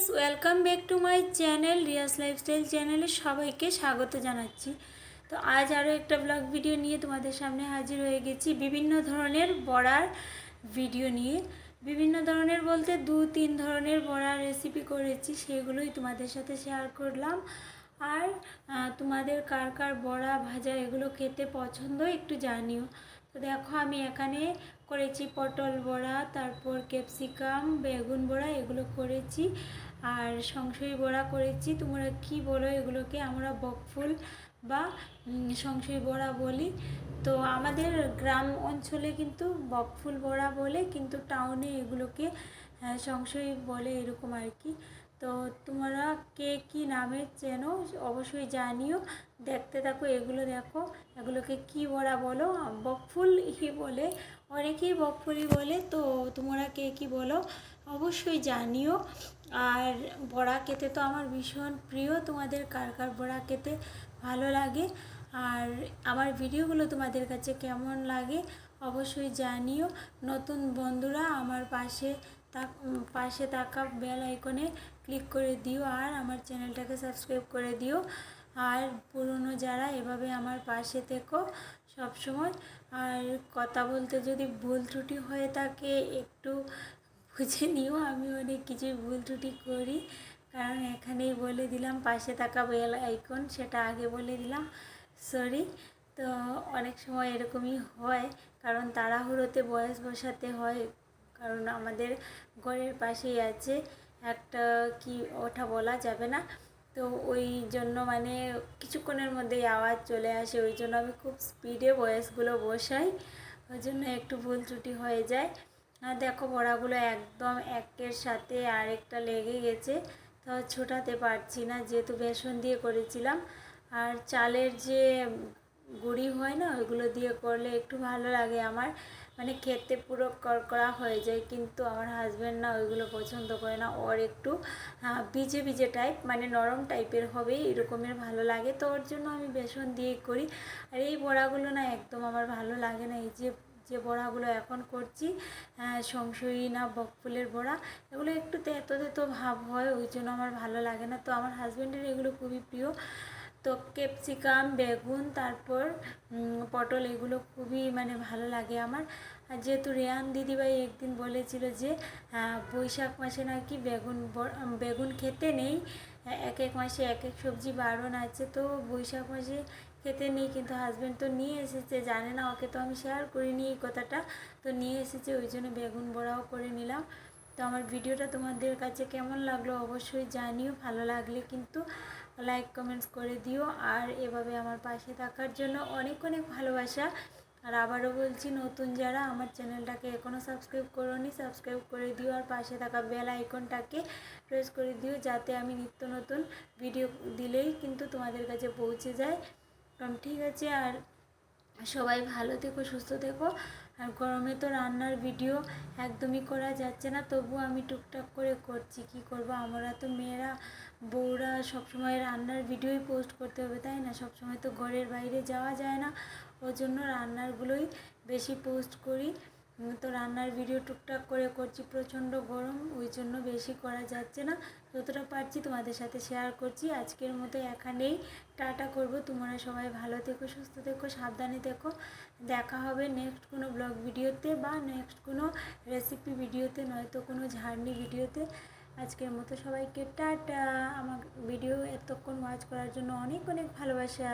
Guys welcome back to my channel Riya's lifestyle চ্যানেলে সবাইকে স্বাগত জানাচ্ছি। তো আজ আরও একটা ব্লগ ভিডিও নিয়ে তোমাদের সামনে হাজির হয়ে গেছি। বিভিন্ন ধরনের বড়ার ভিডিও নিয়ে। বিভিন্ন ধরনের বলতে দু তিন ধরনের বড়ার রেসিপি করেছি, সেগুলোই তোমাদের সাথে শেয়ার করলাম। আর তোমাদের কার কার বড়া, ভাজা এগুলো খেতে পছন্দ একটু জানিও। তো দেখো, আমি এখানে করেছি পটল বড়া, তারপর ক্যাপসিকাম, বেগুন বড়া এগুলো করেছি। আর সংশয় বড়া করেছি তোমরা কি বলো এগুলোকে আমরা বকফুল বা সংশয় বড়া বলি। তো আমাদের গ্রাম অঞ্চলে কিন্তু বকফুল বড়া বলে কিন্তু টাউনে এগুলোকে আহ, সংশয় বলে এরকম আর কি। তো তোমরা কে কি নামে চেনো অবশ্যই জানিও। দেখতে থাকো, এগুলো দেখো। এগুলোকে কি বড়া বলো? বকফুল হি বলে। অনেকেই বকফুলি বলে, তো তোমরা কে কি বলো অবশ্যই জানিও। আর বড়া খেতে তো আমার ভীষণ প্রিয়। তোমাদের কার কার বড়া খেতে ভালো লাগে? আর আমার ভিডিওগুলো তোমাদের কাছে কেমন লাগে অবশ্যই জানিও। নতুন বন্ধুরা আমার পাশে উম, পাশে থাকা বেল আইকনে ক্লিক করে দিও আর আমার চ্যানেলটাকে সাবস্ক্রাইব করে দিও। আর পুরনো যারা এভাবে আমার পাশে থেকো সবসময়। আর কথা বলতে যদি ভুল ত্রুটি হয়ে থাকে একটু বুঝে নিও আমি অনেক কিছু ভুল ত্রুটি করি। কারণ এখানেই বলে দিলাম পাশে থাকা বেল আইকন সেটা আগে বলে দিলাম। সরি তো অনেক সময় এরকমই হয় কারণ তাড়াহুড়োতে বয়স বসাতে হয় কারণ আমাদের ঘরের পাশেই আছে। একটা কি ওঠা বলা যাবে না। তো ওই জন্য মানে কিছুক্ষণের মধ্যেই আওয়াজ চলে আসে। ওই জন্য আমি খুব স্পিডে বয়সগুলো বসাই। ওই জন্য একটু ভুল ত্রুটি হয়ে যায়। আর দেখো বড়াগুলো একদম একের সাথে আরেকটা লেগে গেছে। তো ছোটাতে পারছি না। যেহেতু বেসন দিয়ে করেছিলাম। আর চালের যে গুঁড়ি হয় না, ওইগুলো দিয়ে করলে একটু ভালো লাগে আমার। মানে খেতে পুরো কড়কড়া হয়ে যায়, কিন্তু আমার হাজব্যান্ড না ওইগুলো পছন্দ করে না। ওর একটু ভিজে ভিজে টাইপ মানে নরম টাইপের হবে, এরকমের ভালো লাগে। তো ওর জন্য আমি বেসন দিয়ে করি। আর এই বড়াগুলো না একদম আমার ভালো লাগে না। এই যে যে বড়াগুলো এখন করছি সংশয়ী না বকফুলের বড়া, এগুলো একটু তেতো তেতো ভাব হয়, ওই জন্য আমার ভালো লাগে না। তো আমার হাজব্যান্ডের এগুলো খুবই প্রিয়। তো ক্যাপসিকাম, বেগুন, তারপর পটল এগুলো খুবই মানে ভালো লাগে আমার। আর যেহেতু রেয়ান দিদিভাই একদিন বলেছিল যে বৈশাখ মাসে নাকি বেগুন বেগুন খেতে নেই, এক এক মাসে এক এক সবজি বারণ আছে, তো বৈশাখ মাসে খেতে নেই কিন্তু হাজব্যান্ড তো নিয়ে এসেছে, জানে না, ওকে তো আমি শেয়ার করিনি এই কথাটা। তো নিয়ে এসেছে, ওই জন্য বেগুন বড়াও করে নিলাম। তো আমার ভিডিওটা তোমাদের কাছে কেমন লাগল অবশ্যই জানিও, ভালো লাগলে কিন্তু লাইক কমেন্টস করে দিও। আর এভাবে আমার পাশে থাকার জন্য অনেক অনেক ভালোবাসা। আর আবারও বলছি, নতুন যারা আমার চ্যানেলটাকে এখনও সাবস্ক্রাইব করোনি সাবস্ক্রাইব করে দিও। আর পাশে থাকা বেল আইকনটাকে প্রেস করে দিও, যাতে আমি নিত্য নতুন ভিডিও দিলেই কিন্তু তোমাদের কাছে পৌঁছে যায়। কারণ ঠিক আছে, আর সবাই ভালো থেকো, সুস্থ থেকো। আর গরমে তো রান্নার ভিডিও একদমই করা যাচ্ছে না তবু আমি টুকটাক করে করছি। কি করব? আমরা তো মেয়েরা, বউরা সবসময় রান্নার ভিডিওই পোস্ট করতে হবে, তাই না? সবসময় তো ঘরের বাইরে যাওয়া যায় না। ওর জন্য রান্নারগুলোই বেশি পোস্ট করি। তো রান্নার ভিডিও টুকটাক করে করছি, প্রচণ্ড গরম, ওই জন্য বেশি করা যাচ্ছে না। যতটা পারছি তোমাদের সাথে শেয়ার করছি। আজকের মতো এখানেই টাটা করব। তোমরা সবাই ভালো থেকো, সুস্থ থেকো, সাবধানে থেকো। দেখা হবে নেক্সট কোনো ব্লগ ভিডিওতে বা নেক্সট কোনো রেসিপি ভিডিওতে নয়তো কোনো ঝাড়নি ভিডিওতে আজকের মতো সবাইকে টাটা। আমার ভিডিও এতক্ষণ ওয়াচ করার জন্য অনেক অনেক ভালোবাসা।